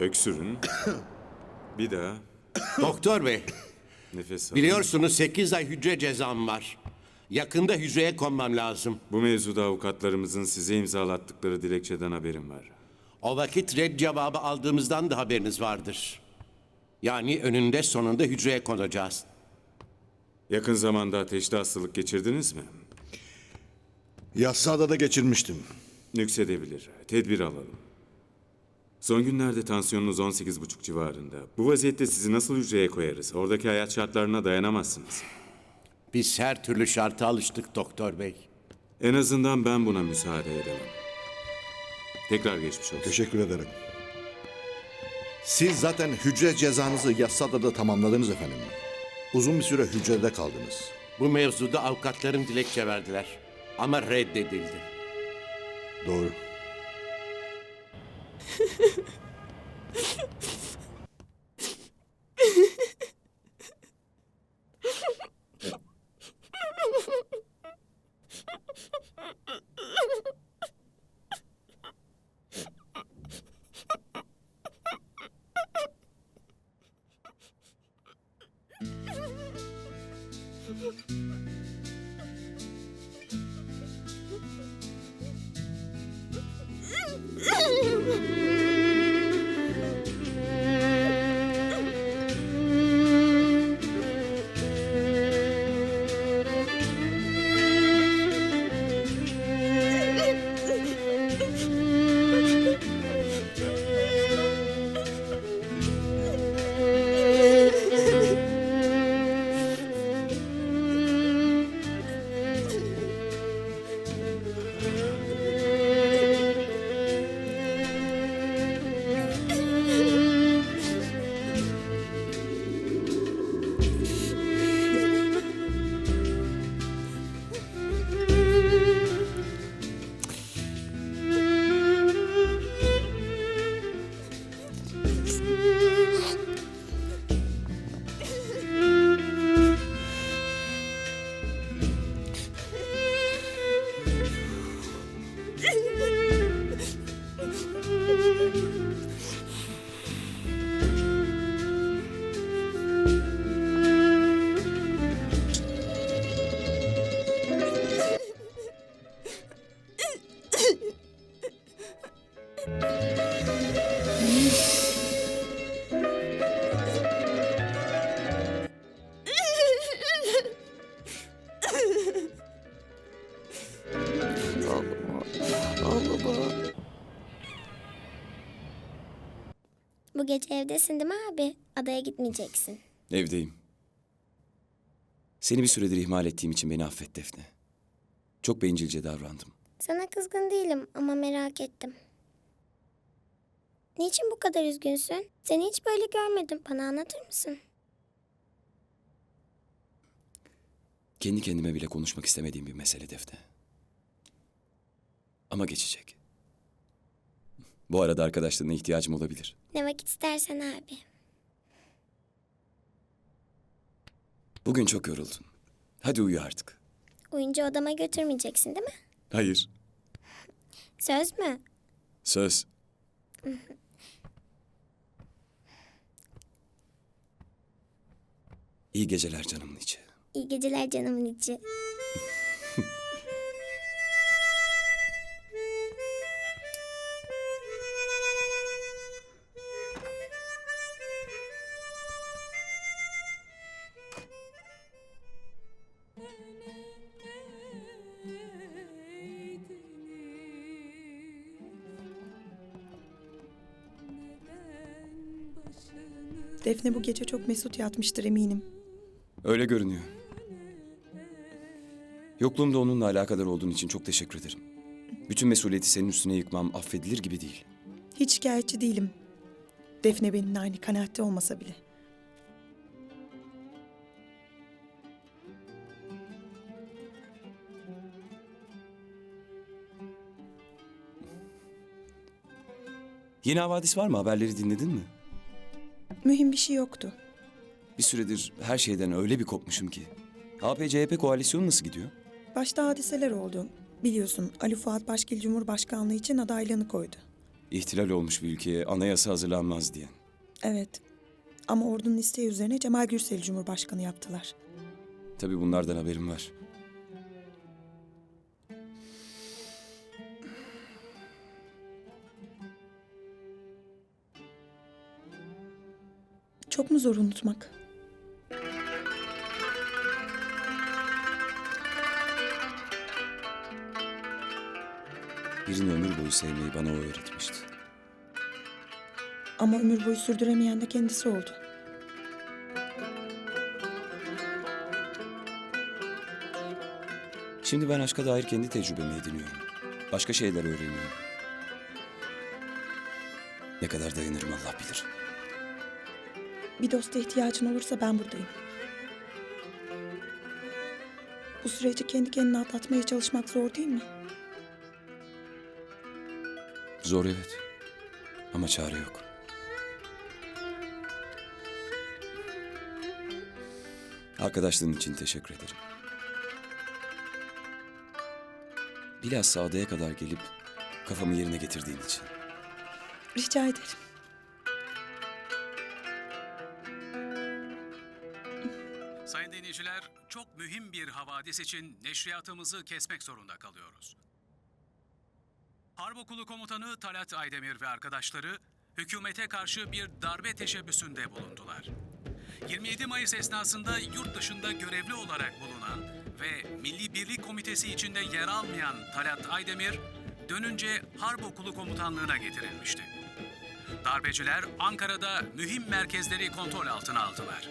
Öksürün. Bir daha. Doktor bey, Nefes alın. biliyorsunuz 8 ay hücre cezam var. Yakında hücreye konmam lazım. Bu mevzuda avukatlarımızın size imzalattıkları dilekçeden haberim var. O vakit red cevabı aldığımızdan da haberiniz vardır. Yani önünde sonunda hücreye konacağız. Yakın zamanda ateşli hastalık geçirdiniz mi? Yassıada da geçirmiştim. Nüksedebilir. Tedbir alalım. Son günlerde tansiyonunuz 18,5 civarında. Bu vaziyette sizi nasıl hücreye koyarız? Oradaki hayat şartlarına dayanamazsınız. Biz her türlü şarta alıştık doktor bey. En azından ben buna müsaade edemem. Tekrar geçmiş olsun. Teşekkür ederim. Siz zaten hücre cezanızı yassıada da tamamladınız efendim. Uzun bir süre hücrede kaldınız. Bu mevzuda avukatlarım dilekçe verdiler. Ama reddedildi. Doğru. Ha ha ha! Bu gece evdesin değil mi abi? Adaya gitmeyeceksin. Evdeyim. Seni bir süredir ihmal ettiğim için beni affet Defne. Çok bencilce davrandım. Sana kızgın değilim ama merak ettim. Niçin bu kadar üzgünsün? Seni hiç böyle görmedim. Bana anlatır mısın? Kendi kendime bile konuşmak istemediğim bir mesele Defne. Ama geçecek. Bu arada arkadaşlarına ihtiyacım olabilir. Ne vakit istersen abi. Bugün çok yoruldun. Hadi uyu artık. Oyuncu odama götürmeyeceksin değil mi? Hayır. Söz mü? Söz. İyi geceler canımın içi. İyi geceler canımın içi. Defne bu gece çok mesut yatmıştır eminim. Öyle görünüyor. Yokluğumda onunla alakadar olduğun için çok teşekkür ederim. Bütün mesuliyeti senin üstüne yıkmam affedilir gibi değil. Hiç şikayetçi değilim. Defne benimle aynı kanaatte olmasa bile. Yeni havadis var mı? Haberleri dinledin mi? Mühim bir şey yoktu. Bir süredir her şeyden öyle bir kopmuşum ki. AP-CHP koalisyonu nasıl gidiyor? Başta hadiseler oldu. Biliyorsun Ali Fuat Başkil Cumhurbaşkanlığı için adaylığını koydu. İhtilal olmuş bir ülkeye anayasa hazırlanmaz diyen. Evet. Ama ordunun isteği üzerine Cemal Gürsel'i Cumhurbaşkanı yaptılar. Tabii bunlardan haberim var. Çok mu zor unutmak? Birini ömür boyu sevmeyi bana o öğretmişti. Ama ömür boyu sürdüremeyen de kendisi oldu. Şimdi ben aşka dair kendi tecrübemi ediniyorum. Başka şeyler öğreniyorum. Ne kadar dayanırım Allah bilir. Bir dosta ihtiyacın olursa ben buradayım. Bu süreci kendi kendine atlatmaya çalışmak zor değil mi? Zor evet. Ama çare yok. Arkadaşlığın için teşekkür ederim. Bilhassa adaya kadar gelip kafamı yerine getirdiğin için. Rica ederim. Mühim bir havadis için neşriyatımızı kesmek zorunda kalıyoruz. Harp Okulu Komutanı Talat Aydemir ve arkadaşları hükümete karşı bir darbe teşebbüsünde bulundular. 27 Mayıs esnasında yurt dışında görevli olarak bulunan ve Milli Birlik Komitesi içinde yer almayan Talat Aydemir, dönünce Harp Okulu Komutanlığına getirilmişti. Darbeciler Ankara'da mühim merkezleri kontrol altına aldılar.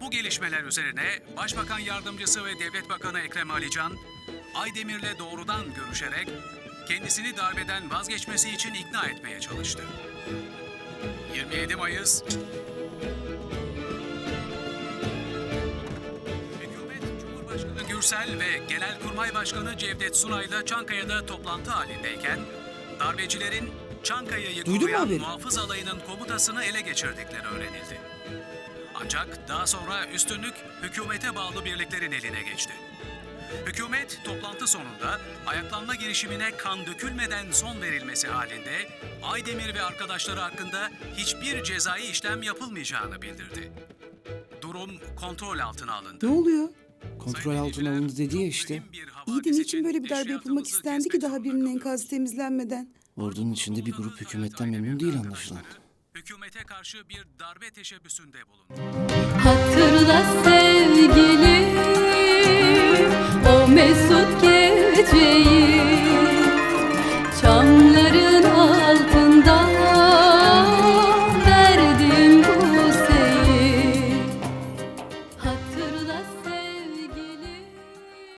Bu gelişmeler üzerine Başbakan Yardımcısı ve Devlet Bakanı Ekrem Alican, Aydemir'le doğrudan görüşerek kendisini darbeden vazgeçmesi için ikna etmeye çalıştı. 27 Mayıs Hükümet Cumhurbaşkanı Gürsel ve Genelkurmay Başkanı Cevdet Sunay'la Çankaya'da toplantı halindeyken darbecilerin Çankaya'yı koruyan muhafız alayının komutasını ele geçirdikleri öğrenildi. Ancak daha sonra üstünlük hükümete bağlı birliklerin eline geçti. Hükümet toplantı sonunda ayaklanma girişimine kan dökülmeden son verilmesi halinde Aydemir ve arkadaşları hakkında hiçbir cezai işlem yapılmayacağını bildirdi. Durum kontrol altına alındı. Ne oluyor? Kontrol altına alındı dedi ya işte. İyi de niçin için böyle bir darbe yapılmak istendi ki daha birinin enkazı temizlenmeden? Ordunun içinde bir grup hükümetten memnun değil anlaşılan. Hükümete karşı bir darbe teşebbüsünde bulundu. Hatırla sevgilim o mesut geceyi